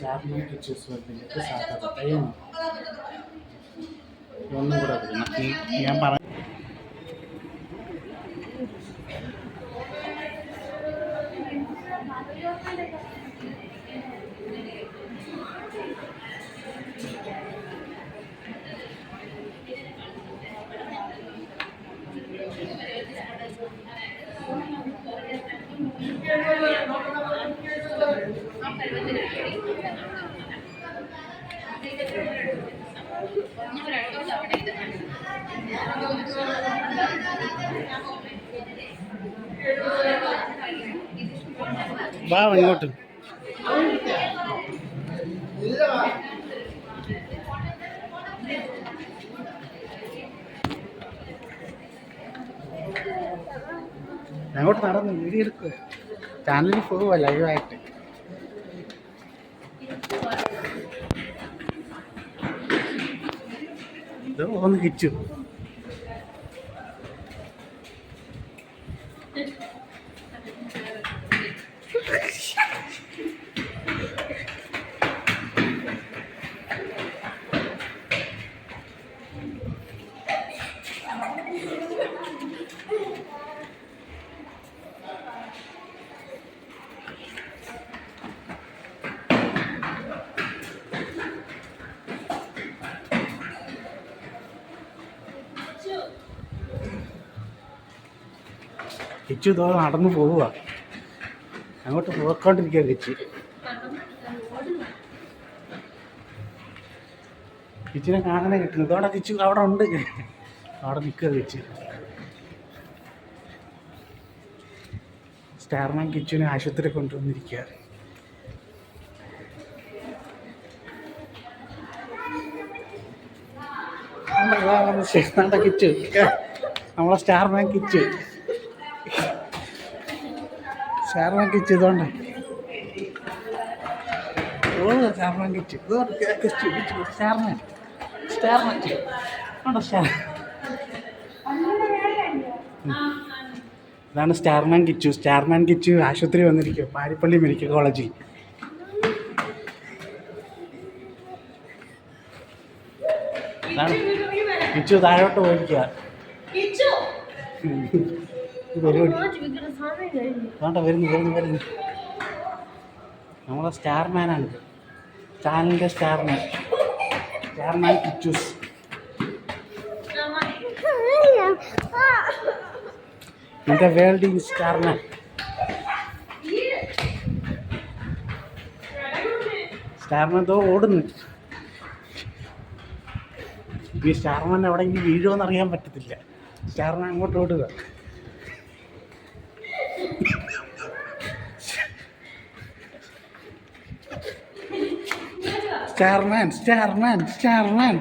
Shop నుంచి వచ్చేసి వరకు షాప్ అయ్యింది ఇవన్నీ Thank you. വാ ഇങ്ങോട്ട്. അങ്ങോട്ട് നടന്നു വീഡിയോ എടുക്കുക ചാനലിൽ പോവുക ലൈവായിട്ട് ഒന്ന് കിച്ചു കിച്ചു ഇതോ നടന്നു പോവുക അങ്ങോട്ട് പോയിക്കൊണ്ടിരിക്കുക കിച്ചു കിച്ചിനെ കാണാനേ കിട്ടുന്നു ഇതോടെ കിച്ചു അവിടെ ഉണ്ട് അവിടെ നിൽക്കുക കിച്ചു സ്റ്റാർമാൻ കിച്ചുവിനെ ആശുപത്രി കൊണ്ടുവന്നിരിക്കുക കിച്ചു നമ്മളെ സ്റ്റാർമാൻ കിച്ചു സ്റ്റാർമാൻ കിച്ച് ഇതുകൊണ്ട് ഓ കിച്ചു ഉണ്ടോ ഇതാണ് സ്റ്റാർമാൻ കിച്ചു സ്റ്റാർമാൻ കിച്ചു ആശുപത്രി വന്നിരിക്കുക പാരിപ്പള്ളി മെഡിക്കൽ കോളേജിൽ. കിച്ചു താഴോട്ട് പോയിരിക്കുക വേണ്ട വരുന്നു വരുന്നു വരുന്നു. നമ്മളെ സ്റ്റാർമാനാണ് ചാനലിന്റെ സ്റ്റാർമാൻ. സ്റ്റാർമാൻ കിച്ചൂസ്. എന്റെ വേൾഡ് ഇൻ സ്റ്റാർമാൻ സ്റ്റാർമാൻ തോ ഓടുന്നു. ഈ സ്റ്റാർമാൻ എവിടെയെങ്കിലും വീഴുമെന്ന് അറിയാൻ പറ്റത്തില്ല. സ്റ്റാർമാൻ അങ്ങോട്ട് ഓടുക. Starman Starman Starman